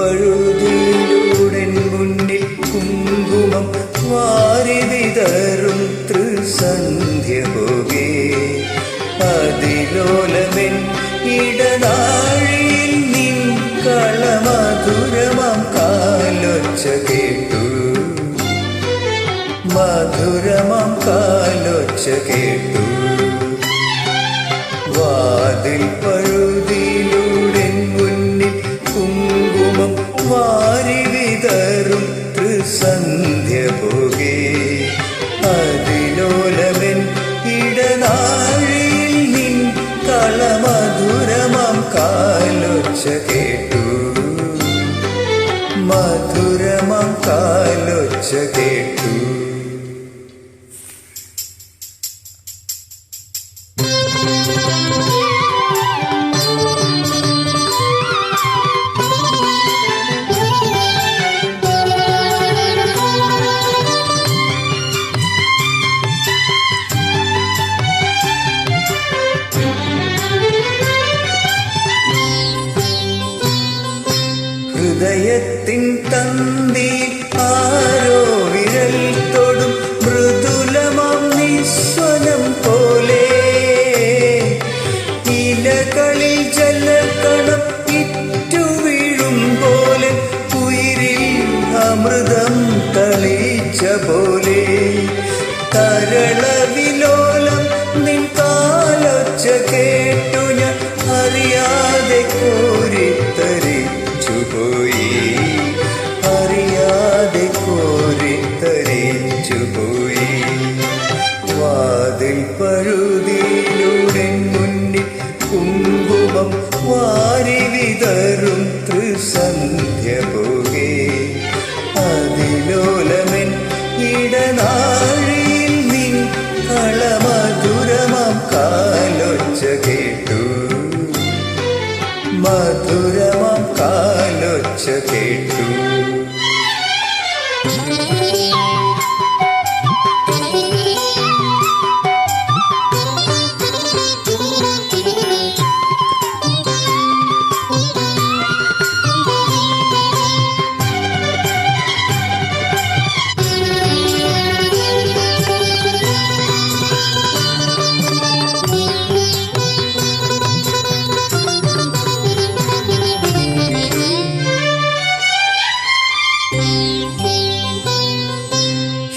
പഴുതിയിലൂടെ മുന്നിൽ കുങ്കുമം വാരി വിതറും തൃസന്ധ്യ പോകേ. അതിലോലമെൻ ഇടനാഴിയിൽ നിൻ കളമധുരമാം കാലൊച്ച കേട്ടു. മധുരമാം കാലൊച്ച കേട്ടു. മധുരമാം കാലൊച്ച കേട്ടു. ഹൃദയത്തിൻ തന്തി ആരോ വിരൽ തൊടും മൃദുലമം നിസ്വനം പോലെ. ഇലകളിൽ ജലകണം ഇറ്റു വീഴും പോലെ ഉയിരിൽ അമൃതം തളിച്ച പോലെ. തരളവിലോലം വാതിൽ പഴുതിയിലൂടെ മുന്നിൽ കുങ്കുമം വാരി വിതറും ത്രിസന്ധ്യ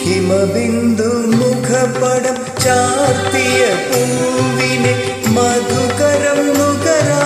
ഹിമബിന്ദു മുഖപടം ചാർത്തിയ പൂവിനെ മധുകരം നുകരാതെ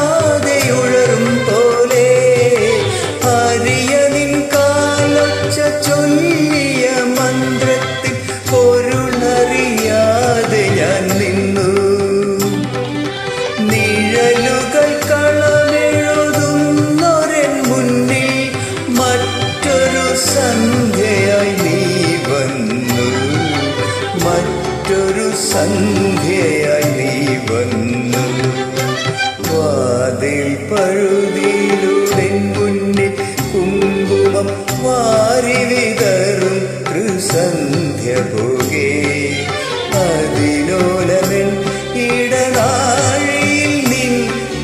സന്ധ്യയായി നീ വന്നു. വാതിൽ പഴുതിയിലൂടെ മുന്നിൽ കുങ്കുമം വാരി വിതറും ത്രിസന്ധ്യ പോകേ. അതിലോലമൻ ഇടനാഴിയിൽ നിൻ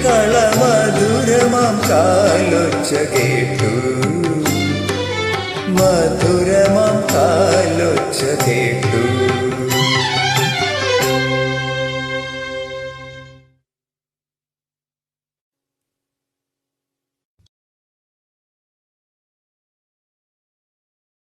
കളമധുരമാം കാലൊച്ച കേട്ടു. മധുരമാം കാലൊച്ച